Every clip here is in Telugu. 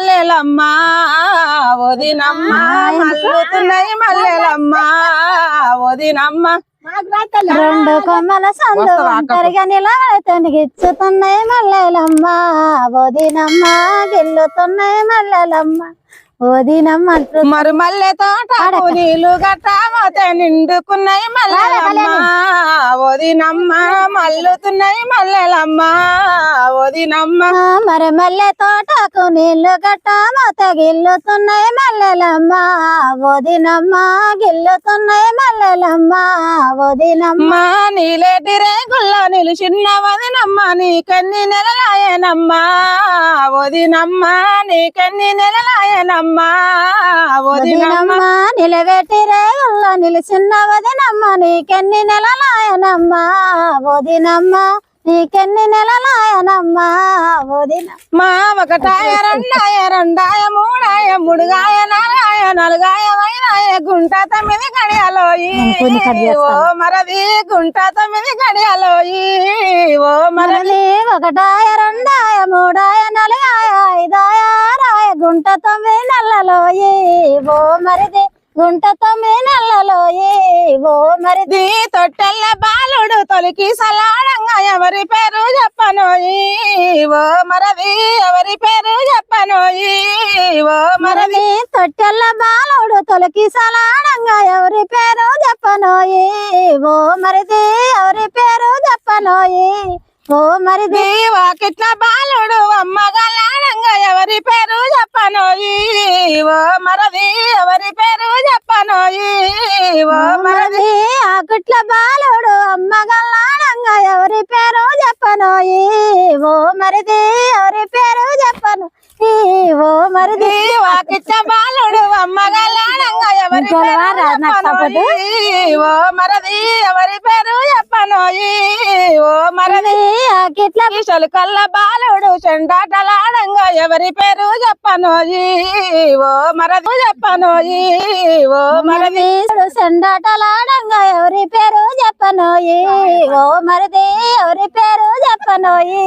మల్లెలమ్మ వదినమ్మ మల్లుతున్నాయి మల్లెలమ్మ వదినమ్మ. రెండు కొమ్మల సందు? ఒంటరిగా నిలబడి గిచ్చుతున్నాయి మల్లెలమ్మ వదినమ్మ గిల్లుతున్నాయి మల్లెలమ్మ. మరి మల్లె తోటకు నీళ్ళు గట్టామతే నిండుకున్నాయి మల్లెలమ్మ. వదినమ్మ మల్లుతున్నాయి మల్లెలమ్మ. వదినమ్మ మరి మల్లె తోటకు నీళ్ళు గట్టామ తగిల్లుతున్నాయి మల్లెలమ్మ. వదినమ్మ గిల్లుతున్నాయి మల్లెలమ్మ. వదినమ్మ మా నీలేటి రేగుల్లో నిలిచిన్న వదినమ్మ నీకన్ని నెలలాయనమ్మా. వదినమ్మ నీకన్ని నెలలాయనమ్మా. వదినమ్మ వదినమ్మ. నిలబెట్టి రేగుల్లో నిలిచిన వదినమ్మ నీకెన్ని నెలలాయనమ్మ. వదినమ్మ నీకెన్ని నెలలాయనమ్మ. వదిన మా ఒకటాయ రెండాయ రెండాయ మూడాయ మూడుగాయ నాలుగాయ నలుగాయ వైనాయ గుంట తొమ్మిది గడియాలోయి. ఓ. మరది గుంట తొమ్మిది గడియాలోయి. ఓ మరది. ఒకటాయ రెండాయ మూడాయ ఆరాయ గుంట తొమ్మిది నెలలోయి ఓ మరిది. గుంట తొమ్మిది నెలలోయి ఓ మరిది. తొట్టెల్ల బాలుడు తొలికి సలాడంగా ఎవరి పేరు చెప్పనోయి? ఓ మరది ఎవరి పేరు చెప్పనోయి? ఓ మరది. మరది తొట్టెల్ల బాలుడు తొలకి సలాడంగా ఎవరి పేరు చెప్పనోయి? ఓ మరిది ఎవరి పేరు చెప్పనోయి? ఓ మరిది ది వాకిట్ల బాలుడు అమ్మగలాడంగా ఎవరి పేరు చెప్పనోయి? ఓ మరది ఎవరి పేరు చెప్పనోయి? ఓ మరది ఆకుట్ల బాలుడు అమ్మగల్లాడంగా ఎవరి పేరు చెప్పనోయి? ఓ మరిది ఎవరి పేరు చెప్పను ఓ మరిది వాకిట్ల బాలుడు అమ్మగలాడంగా నాకు ఓ మరది ఎవరి పేరు చెప్పనోయి ఓ మరది. బాలుడు చెండాటలాడంగా ఎవరి పేరు చెప్పనోయి ఓ మరది చెప్పనోయి ఓ మరది. సెండాటలాడంగా ఎవరి పేరు చెప్పనోయి ఓ మరిది ఎవరి పేరు చెప్పనోయి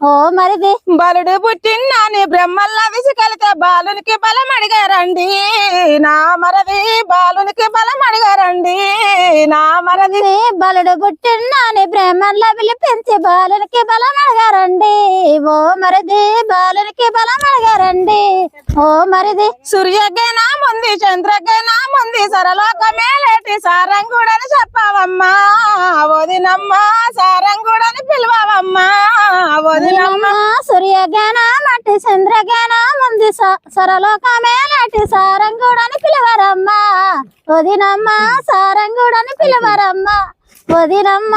ఓ మరిది. బలుడు పుట్టిన్నాని బ్రహ్మల్లా విసికలితే బాలునికి బలం అడిగారండి. నా మరది బాలునికి బలం అడిగారండి. నా మరది బలుడు పుట్టిన్నాని బ్రహ్మన్ల పిలిపించి బాలునికి బలం అడగారండి. ఓ మరిది బాలునికి బలం అడగారండి. ఓ మరిది సూర్యజ్ఞానముంది చంద్రజ్ఞానముంది సరలోకమేలేటి సారంగుడని చెప్పావమ్మా. వదినమ్మా సారంగుడని పిలువమ్మా వదినమ్మ వదినమ్మ చంద్రజ్ఞానం ఉంది అట్టి చంద్ర సారంగుడని పిలవరమ్మా. వదినమ్మ సారంగుడని పిలవరమ్మా. వదినమ్మ